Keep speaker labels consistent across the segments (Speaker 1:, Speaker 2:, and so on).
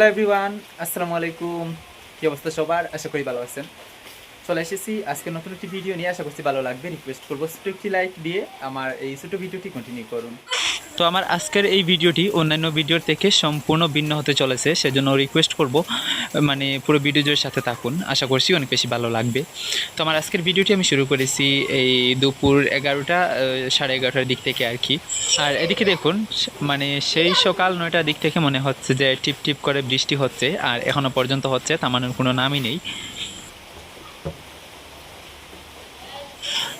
Speaker 1: Hello everyone আসসালামু আলাইকুম কি অবস্থা সবার? আশা করি ভালো আছেন। চলে এসেছি আজকে নতুন একটি ভিডিও নিয়ে। আশা করছি ভালো লাগবে। রিকোয়েস্ট করব একটি লাইক দিয়ে আমার এই ছোটো ভিডিওটি কন্টিনিউ করুন। তো আমার আজকের এই ভিডিওটি অন্যান্য ভিডিওর থেকে সম্পূর্ণ ভিন্ন হতে চলেছে, সেজন্য রিকোয়েস্ট করব মানে পুরো ভিডিওর সাথে থাকুন। আশা করছি অনেক বেশি ভালো লাগবে। তো আমার আজকের ভিডিওটি আমি শুরু করেছি এই দুপুর এগারোটা সাড়ে এগারোটার দিক থেকে আর কি। আর এদিকে দেখুন মানে সেই সকাল নয়টার দিক থেকে মনে হচ্ছে যে টিপ টিপ করে বৃষ্টি হচ্ছে, আর এখনও পর্যন্ত হচ্ছে থামানোর কোনো নামই নেই।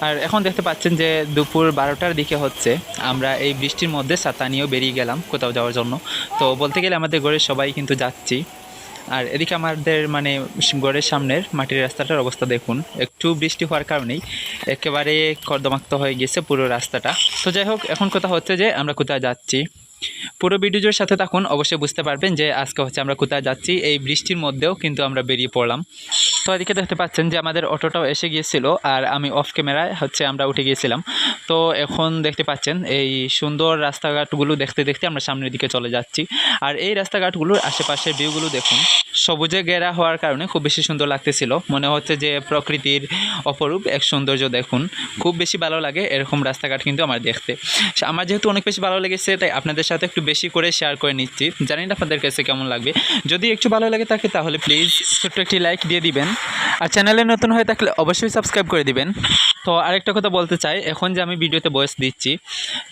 Speaker 1: আর এখন দেখতে পাচ্ছেন যে দুপুর বারোটার দিকে হচ্ছে। আমরা এই বৃষ্টির মধ্যে ছাতা নিয়েও বেরিয়ে গেলাম কোথাও যাওয়ার জন্য। তো বলতে গেলে আমাদের ঘরের সবাই কিন্তু যাচ্ছি। আর এদিকে আমাদের মানে ঘরের সামনের মাটির রাস্তাটার অবস্থা দেখুন। একটু বৃষ্টি হওয়ার কারণেই একেবারে কর্দমাক্ত হয়ে গেছে পুরো রাস্তাটা। তো যাই হোক, এখন কথা হচ্ছে যে আমরা কোথায় যাচ্ছি। পুরো ভিডিওর সাথে থাকুন। অবশ্যই বুঝতে পারবেন যে আজকে হচ্ছে আমরা কোথায় যাচ্ছি। এই বৃষ্টির মধ্যেও কিন্তু আমরা বেরিয়ে পড়লাম। তো এদিকে দেখতে পাচ্ছেন যে আমাদের অটোটাও এসে গিয়েছিল আর আমি অফ ক্যামেরায় হচ্ছে আমরা উঠে গিয়েছিলাম। তো এখন দেখতে পাচ্ছেন এই সুন্দর রাস্তাঘাটগুলো দেখতে দেখতে আমরা সামনের দিকে চলে যাচ্ছি। আর এই রাস্তাঘাটগুলোর আশেপাশের ভিউগুলো দেখুন। সবুজে ঘেরা হওয়ার কারণে খুব বেশি সুন্দর লাগতেছিল। মনে হচ্ছে যে প্রকৃতির অপরূপ এক সৌন্দর্য দেখুন। খুব বেশি ভালো লাগে এরকম রাস্তাঘাট কিন্তু আমার দেখতে। আমার যেহেতু অনেক বেশি ভালো লেগেছে, তাই আপনাদের সাথে একটু বেশি করে শেয়ার করে নিচ্ছি। জানি না আপনাদের কাছে কেমন লাগবে। যদি একটু ভালো লাগে থাকে তাহলে প্লিজ ছোট্ট একটি লাইক দিয়ে দিবেন। আর চ্যানেলে নতুন হয়ে থাকলে অবশ্যই সাবস্ক্রাইব করে দিবেন। তো আরেকটা কথা বলতে চাই, এখন যে আমি ভিডিওতে বয়স দিচ্ছি,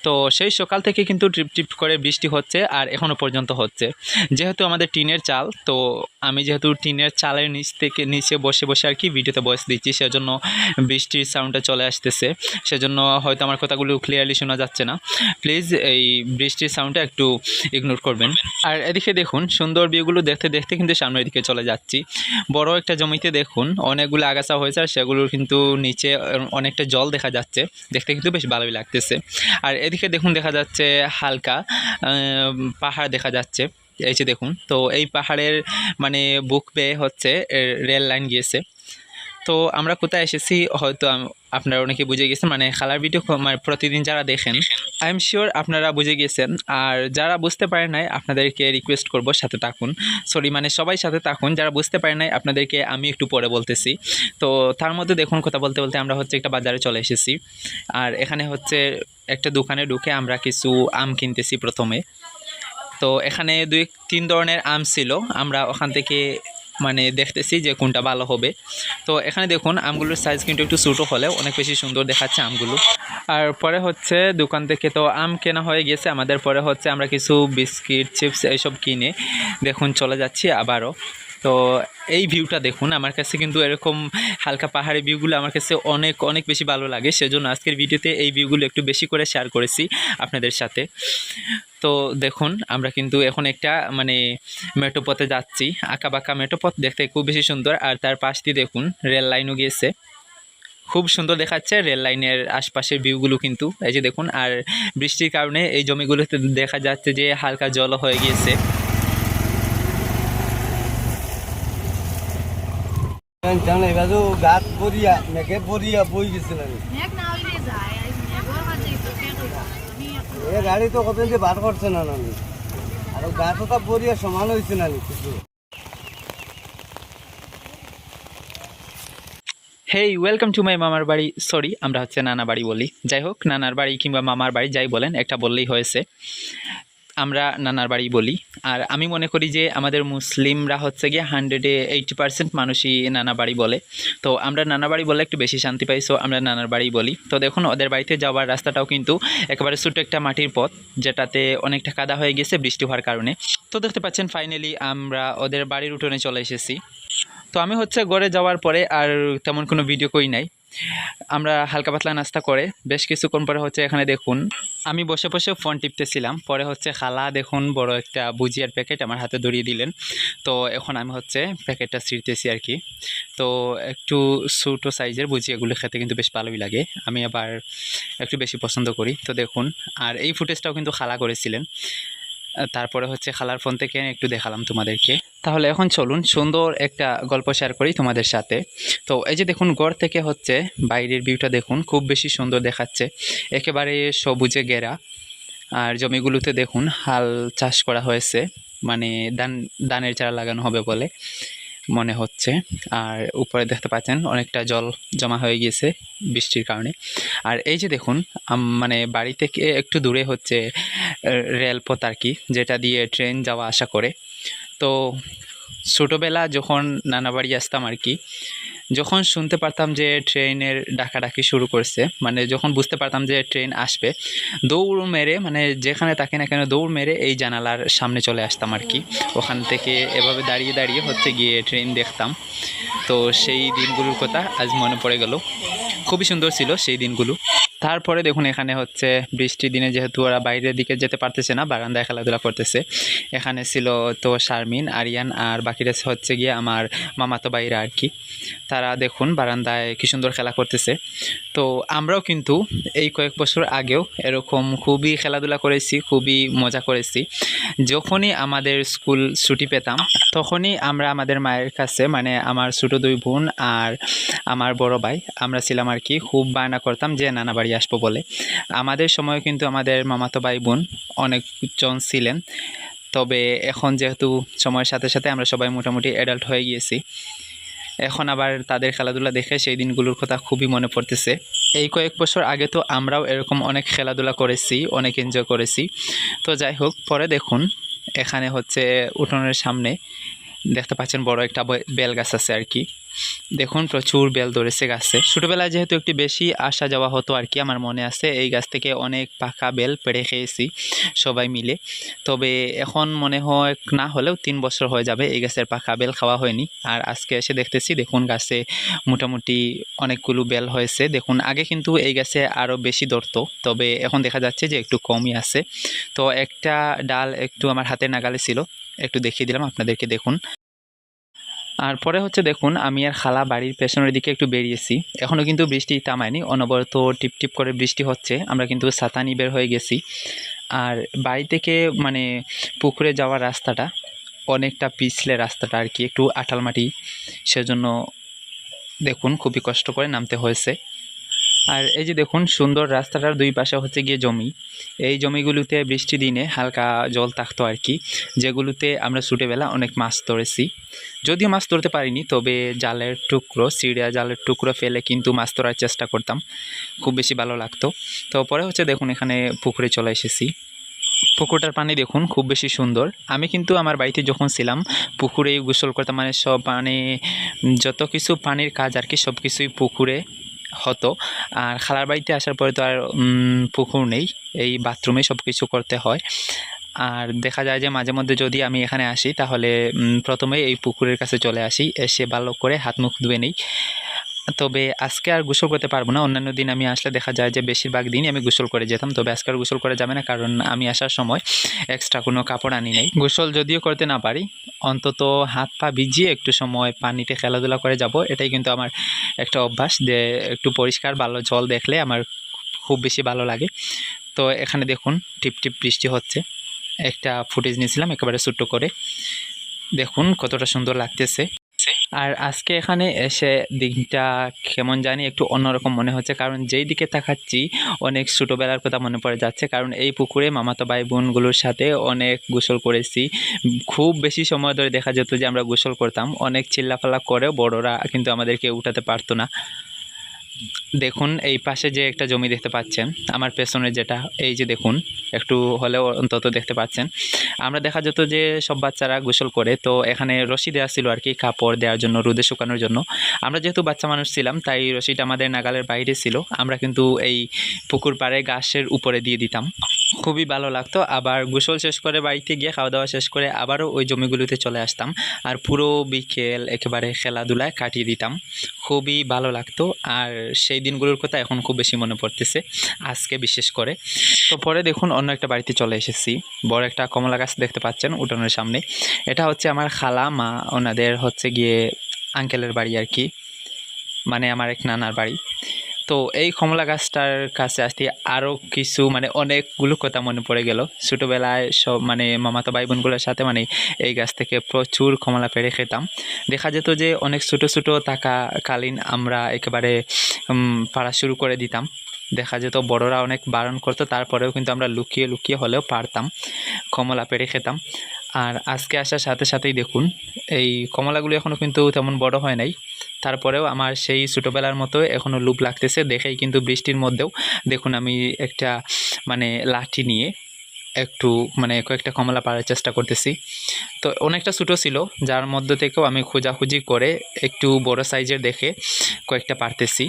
Speaker 1: তো সেই সকাল থেকে কিন্তু ট্রিপ ট্রিপ করে বৃষ্টি হচ্ছে আর এখনও পর্যন্ত হচ্ছে। যেহেতু আমাদের টিনের চাল, তো আমি যেহেতু টিনের চালের নিচ থেকে নিচে বসে বসে আর কি ভিডিওতে বয়স দিচ্ছি, সেজন্য বৃষ্টির সাউন্ডটা চলে আসতেছে। সেজন্য হয়তো আমার কথাগুলো ক্লিয়ারলি শোনা যাচ্ছে না। প্লিজ এই বৃষ্টির সাউন্ডটা একটু ইগনোর করবেন। আর এদিকে দেখুন, সুন্দর ভিউগুলো দেখতে দেখতে কিন্তু সামনের দিকে চলে যাচ্ছি। বড় একটা জমিতে দেখুন, অনেকগুলো আগাছা হয়েছে আর সেগুলোর কিন্তু নিচে অনেকটা জল দেখা যাচ্ছে। দেখতে কিন্তু বেশ ভালোই লাগতেছে। আর এদিকে দেখুন, দেখা যাচ্ছে হালকা পাহাড় দেখা যাচ্ছে। এই যে দেখুন, তো এই পাহাড়ের মানে বুক পেয়ে হচ্ছে রেল লাইন গিয়েছে। তো আমরা কোথায় এসেছি হয়তো আপনারা অনেকে বুঝে গেছেন মানে খালার ভিডিও মানে প্রতিদিন যারা দেখেন আই এম শিওর আপনারা বুঝে গেছেন। আর যারা বুঝতে পারেন নাই, আপনাদেরকে রিকোয়েস্ট করব সাথে থাকুন। সরি মানে সবাই সাথে থাকুন। যারা বুঝতে পারেন নাই, আপনাদেরকে আমি একটু পরে বলতেছি। তো তার মধ্যে দেখুন, কথা বলতে বলতে আমরা হচ্ছে একটা বাজারে চলে এসেছি। আর এখানে হচ্ছে একটা দোকানে ঢুকে আমরা কিছু আম কিনতেছি প্রথমে। তো এখানে দুই, তিন ধরনের আম ছিল। আমরা ওখান থেকে মানে দেখতেছি যে কোনটা ভালো হবে। তো এখানে দেখুন, আমগুলোর সাইজ কিন্তু একটু ছোটো হলে অনেক বেশি সুন্দর দেখাচ্ছে আমগুলো। আর পরে হচ্ছে দোকান থেকে তো আম কেনা হয়ে গেছে। আমাদের পরে হচ্ছে আমরা কিছু বিস্কিট, চিপস এইসব কিনে দেখুন চলে যাচ্ছি আবারও। তো এই ভিউটা দেখুন, আমার কাছে কিন্তু এরকম হালকা পাহাড়ি ভিউগুলো আমার কাছে অনেক অনেক বেশি ভালো লাগে। সেজন্য আজকের ভিডিওতে এই ভিউগুলো একটু বেশি করে শেয়ার করেছি আপনাদের সাথে। তো দেখুন, আমরা কিন্তু এখন একটা মানে মেট্রো পথে যাচ্ছি। আঁকা বাঁকা মেট্রো পথ দেখতে খুব বেশি সুন্দর। আর তার পাশ দিয়ে দেখুন রেল লাইনও গিয়েছে। খুব সুন্দর দেখাচ্ছে রেল লাইনের আশপাশের ভিউগুলো কিন্তু। এই যে দেখুন, আর বৃষ্টির কারণে এই জমিগুলোতে দেখা যাচ্ছে যে হালকা জল হয়ে গিয়েছে।
Speaker 2: জানো এবারও গাত পরিয়া মেঘে পরিয়া বই গেছিল
Speaker 3: তো
Speaker 2: এ গাড়ি তো কত যে বার করছে না নানি আর গাছ তো পরিয়া সমান হয়েছে না নি কিছু।
Speaker 1: হেই ওয়েলকাম টু মাই মামার বাড়ি। সরি আমরা হচ্ছে নানা বাড়ি বলি। যাই হোক নানার বাড়ি কিংবা মামার বাড়ি যাই বলেন একটা বললেই হয়েছে। আমরা নানার বাড়ি বলি। আর আমি মনে করি যে আমাদের মুসলিমরা হচ্ছে গিয়ে হান্ড্রেডে এইটি পার্সেন্ট মানুষই নানা বাড়ি বলে। তো আমরা নানা বাড়ি বলে একটু বেশি শান্তি পাই সো আমরা নানার বাড়ি বলি। তো দেখুন, ওদের বাড়িতে যাওয়ার রাস্তাটাও কিন্তু একেবারে ছোট্ট একটা মাটির পথ, যেটাতে অনেকটা কাদা হয়ে গেছে বৃষ্টি হওয়ার কারণে। তো দেখতে পাচ্ছেন ফাইনালি আমরা ওদের বাড়ির উঠোনে চলে এসেছি। তো আমি হচ্ছে গড়ে যাওয়ার পরে আর তেমন কোনো ভিডিও করি নাই। আমরা হালকা পাতলা নাস্তা করে বেশ কিছুক্ষণ পরে হচ্ছে এখানে দেখুন। আমি বসে বসে ফোন টিপতেছিলাম, পরে হচ্ছে খালা দেখুন বড় একটা ভুজিয়ার প্যাকেট আমার হাতে ধরিয়ে দিলেন। তো এখন আমি হচ্ছে প্যাকেটটা ছিঁড়তেছি আর কি। তো একটু ছোটো সাইজের ভুজিয়াগুলো খেতে কিন্তু বেশ ভালোই লাগে। আমি আবার একটু বেশি পছন্দ করি। তো দেখুন, আর এই ফুটেজটাও কিন্তু খালা করেছিলেন। তারপরে হচ্ছে খালার ফোন থেকে একটু দেখালাম তোমাদেরকে। তাহলে এখন চলুন, সুন্দর একটা গল্প শেয়ার করি তোমাদের সাথে। তো এই যে দেখুন গড় থেকে হচ্ছে বাইরের ভিউটা দেখুন, খুব বেশি সুন্দর দেখাচ্ছে। একেবারে সবুজে গেরা আর জমিগুলোতে দেখুন, হাল চাষ করা হয়েছে। মানে ধান, ধানের চারা লাগানো হবে বলে। মনে হচ্ছে। আর উপরে দেখতে পাচ্ছেন অনেকটা জল জমা হয়ে গিয়েছে বৃষ্টির কারণে। আর এই যে দেখুন মানে বাড়ি থেকে একটু দূরে হচ্ছে রেলপথ আর কি, যেটা দিয়ে ট্রেন যাওয়া আসা করে। তো ছোটোবেলা যখন নানা বাড়ি আসতাম আর কি, যখন শুনতে পারতাম যে ট্রেনের ডাকাডাকি শুরু করছে মানে যখন বুঝতে পারতাম যে ট্রেন আসবে, দৌড় মেরে মানে যেখানে থাকে না কেন দৌড় মেরে এই জানালার সামনে চলে আসতাম আর কি। ওখান থেকে এভাবে দাঁড়িয়ে দাঁড়িয়ে হচ্ছে গিয়ে ট্রেন দেখতাম। তো সেই দিনগুলোর কথা আজ মনে পড়ে গেল। খুবই সুন্দর ছিল সেই দিনগুলো। তারপরে দেখুন এখানে হচ্ছে বৃষ্টির দিনে যেহেতু ওরা বাইরের দিকে যেতে পারতেছে না, বারান্দায় খেলাধুলা করতেছে। এখানে ছিল তো শারমিন, আরিয়ান আর বাকিরা হচ্ছে গিয়ে আমার মামাতো বাইরা আর কি। তারা দেখুন বারান্দায় কি সুন্দর খেলা করতেছে। তো আমরাও কিন্তু এই কয়েক বছর আগেও এরকম খুবই খেলাধুলা করেছি, খুবই মজা করেছি। যখনই আমাদের স্কুল ছুটি পেতাম, তখনই আমরা আমাদের মায়ের কাছে মানে আমার ছোটো দুই বোন আর আমার বড় ভাই, আমরা ছিলাম আর কি, খুব বায়না করতাম যে নানা বাড়ি আসব বলে। আমাদের সময় কিন্তু আমাদের মামাতো ভাই বোন অনেকজন ছিলেন। তবে এখন যেহেতু সময়ের সাথে সাথে আমরা সবাই মোটামুটি অ্যাডাল্ট হয়ে গিয়েছি। এখন আবার তাদের খেলাধুলা দেখে সেই দিনগুলোর কথা খুবই মনে পড়তেছে। এই কয়েক বছর আগে তো আমরাও এরকম অনেক খেলাধুলা করেছি, অনেক এনজয় করেছি। তো যাই হোক, পরে দেখুন। এখানে হচ্ছে উঠোনের সামনে দেখতে পাচ্ছেন বড় একটা বেল গাছ আছে আর কি। দেখুন, প্রচুর বেল ধরেছে গাছে। ছোটোবেলায় যেহেতু একটু বেশি আসা যাওয়া হতো আর কি, আমার মনে আছে, এই গাছ থেকে অনেক পাকা বেল পেড়ে খেয়েছি সবাই মিলে। তবে এখন মনে হয় না হলেও তিন বছর হয়ে যাবে এই গাছের পাকা বেল খাওয়া হয়নি। আর আজকে এসে দেখতেছি, দেখুন গাছে মোটামুটি অনেকগুলো বেল হয়েছে। দেখুন, আগে কিন্তু এই গাছে আরও বেশি ধরতো, তবে এখন দেখা যাচ্ছে যে একটু কমই আছে। তো একটা ডাল একটু আমার হাতে নাগালে ছিল, একটু দেখিয়ে দিলাম, আপনাদেরকে দেখুন। আর পরে হচ্ছে দেখুন, আমি আর খালা বাড়ির পেছনের দিকে একটু বেরিয়েছি। এখনও কিন্তু বৃষ্টি থামায়নি, অনবরত টিপ টিপ করে বৃষ্টি হচ্ছে, আমরা কিন্তু সাতানি বের হয়ে গেছি। আর বাড়ি থেকে মানে পুকুরে যাওয়ার রাস্তাটা অনেকটা পিছলে রাস্তাটা আর কি, একটু আঠাল মাটি সেজন্য দেখুন খুবই কষ্ট করে নামতে হয়েছে। আর এই যে দেখুন, সুন্দর রাস্তাটার দুই পাশে হচ্ছে গিয়ে জমি। এই জমিগুলোতে বৃষ্টি দিনে হালকা জল থাকতো আর কি, যেগুলোতে আমরা ছোটোবেলা অনেক মাছ ধরেছি। যদিও মাছ ধরতে পারিনি, তবে জালের টুকরো, সিঁড়িয়া জালের টুকরো ফেলে কিন্তু মাছ ধরার চেষ্টা করতাম। খুব বেশি ভালো লাগতো। তো পরে হচ্ছে দেখুন, এখানে পুকুরে চলে এসেছি। পুকুরটার পানি দেখুন, খুব বেশি সুন্দর। আমি কিন্তু আমার বাড়িতে যখন ছিলাম, পুকুরেই গোসল করতাম মানে সব মানে যত কিছু পানির কাজ আর কি সব কিছুই পুকুরে হতো। আর খালার বাড়িতে আসার পরে তো আর পুকুর নেই। এই বাথরুমে সব কিছু করতে হয়। আর দেখা যায় যে মাঝে মধ্যে যদি আমি এখানে আসি, তাহলে প্রথমে এই পুকুরের কাছে চলে আসি। এসে ভালো করে হাত মুখ ধুয়ে নিই। তবে আজকে আর গোসল করতে পারব না। অন্যান্য দিন আমি আসলে দেখা যায় যে বেশিরভাগ দিনই আমি গোসল করে যেতাম। তবে আজকে আর গোসল করে যাবে না, কারণ আমি আসার সময় এক্সট্রা কোনো কাপড় আনি নেই। গোসল যদিও করতে না পারি, অন্তত হাত পা ভিজিয়ে একটু সময় পানিতে খেলাধুলা করে যাব। এটাই কিন্তু আমার একটা অভ্যাস যে একটু পরিষ্কার, ভালো জল দেখলে আমার খুব বেশি ভালো লাগে। তো এখানে দেখুন, টিপ টিপ বৃষ্টি হচ্ছে। একটা ফুটেজ নিয়েছিলাম একেবারে ছোট্ট করে। দেখুন কতটা সুন্দর লাগতেছে। আর আজকে এখানে এসে দিনটা কেমন জানি একটু অন্যরকম মনে হচ্ছে, কারণ যেই দিকে তাকাচ্ছি অনেক ছোটোবেলার কথা মনে পড়ে যাচ্ছে, কারণ এই পুকুরে মামাতো ভাই বোনগুলোর সাথে অনেক গোসল করেছি। খুব বেশি সময় ধরে দেখা যেত যে আমরা গোসল করতাম, অনেক চিল্লাফাল্লা করেও বড়রা কিন্তু আমাদেরকে উঠাতে পারতো না। দেখুন, এই পাশে যে একটা জমি দেখতে পাচ্ছেন, আমার পেছনে যেটা, এই যে দেখুন, একটু হলেও অন্তত দেখতে পাচ্ছেন। আমরা দেখা যেত যে সব বাচ্চারা গোসল করে, তো এখানে রশি দেওয়া ছিল আর কি, কাপড় দেওয়ার জন্য, রোদে শুকানোর জন্য। আমরা যেহেতু বাচ্চা মানুষ ছিলাম, তাই রশিটা আমাদের নাগালের বাইরে ছিল। আমরা কিন্তু এই পুকুর পাড়ে ঘাসের উপরে দিয়ে দিতাম। খুবই ভালো লাগতো। আবার গোসল শেষ করে বাড়িতে গিয়ে খাওয়া দাওয়া শেষ করে আবারও ওই জমিগুলোতে চলে আসতাম। আর পুরো বিকেল একেবারে খেলাধুলায় কাটিয়ে দিতাম। খুবই ভালো লাগতো। আর সেই দিনগুলোর কথা এখন খুব বেশি মনে পড়তেছে, আজকে বিশেষ করে। তো পরে দেখুন অন্য একটা বাড়িতে চলে এসেছি। বড় একটা কমলা গাছ দেখতে পাচ্ছেন উঠানোর সামনে। এটা হচ্ছে আমার খালা, মা, ওনাদের হচ্ছে গিয়ে আঙ্কেলের বাড়ি আর কি। মানে আমার এক নানার বাড়ি। তো এই কমলা গাছটার কাছে আসতে আরও কিছু মানে অনেকগুলো কথা মনে পড়ে গেল। ছোটোবেলায় সব মানে মামাতো ভাই বোনগুলোর সাথে মানে এই গাছ থেকে প্রচুর কমলা পেড়ে খেতাম। দেখা যেত যে অনেক ছোটো ছোটো থাকাকালীন আমরা একেবারে পাড়া শুরু করে দিতাম। দেখা যেত বড়রা অনেক বারণ করতো, তারপরেও কিন্তু আমরা লুকিয়ে লুকিয়ে হলেও পারতাম, কমলা পেড়ে খেতাম। আর আজকে আসার সাথে সাথেই দেখুন, এই কমলাগুলো এখনও কিন্তু তেমন বড় হয় নাই। তারপরেও আমার সেই ছোটোবেলার মতো এখনও লুপ লাগতেছে। দেখেই কিন্তু বৃষ্টির মধ্যেও দেখুন আমি একটা মানে লাঠি নিয়ে একটু মানে কয়েকটা কমলা পাড়ার চেষ্টা করতেছি। তো অনেকটা ছোটো ছিল, যার মধ্য থেকেও আমি খোঁজাখুঁজি করে একটু বড় সাইজের দেখে কয়েকটা পারতেছি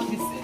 Speaker 1: Madre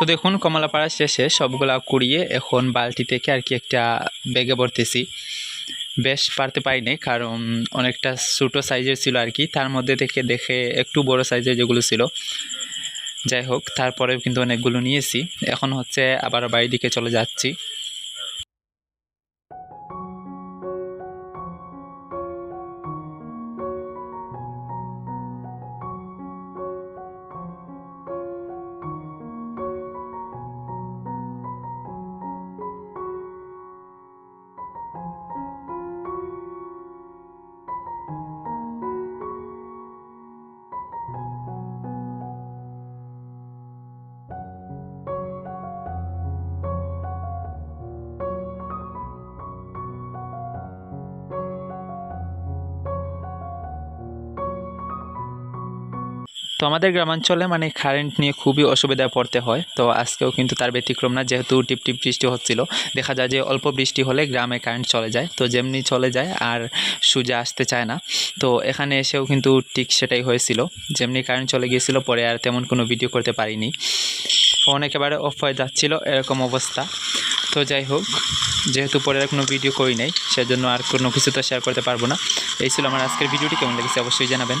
Speaker 1: তো দেখুন কমলা পাড়া শেষে সবগুলা কুড়িয়ে এখন বালতি থেকে আর কি একটা ব্যাগে ভরতেছি। বেশ পারতে পারিনি, কারণ অনেকটা ছোটো সাইজের ছিল আর কি। তার মধ্যে থেকে দেখে একটু বড় সাইজের যেগুলো ছিল। যাই হোক, তারপরেও কিন্তু অনেকগুলো নিয়েছি। এখন হচ্ছে আবার বাড়ির দিকে চলে যাচ্ছি। তো আমাদের গ্রামাঞ্চলে মানে কারেন্ট নিয়ে খুবই অসুবিধায় পড়তে হয়। তো আজকেও কিন্তু তার ব্যতিক্রম না, যেহেতু টিপ টিপ বৃষ্টি হচ্ছিল। দেখা যায় যে অল্প বৃষ্টি হলে গ্রামে কারেন্ট চলে যায়। তো যেমনি চলে যায় আর সুজা আসতে চায় না। তো এখানে এসেও কিন্তু ঠিক সেটাই হয়েছিল। যেমনি কারেন্ট চলে গিয়েছিল, পরে আর তেমন কোনো ভিডিও করতে পারিনি। ফোন একেবারে অফ হয়ে যাচ্ছিল, এরকম অবস্থা। তো যাই হোক, যেহেতু পরে আর কোনো ভিডিও করি নাই, সেজন্য আর কোনো কিছু তো শেয়ার করতে পারব না। এই ছিল আমার আজকের ভিডিওটি কেমন লেগেছে অবশ্যই জানাবেন।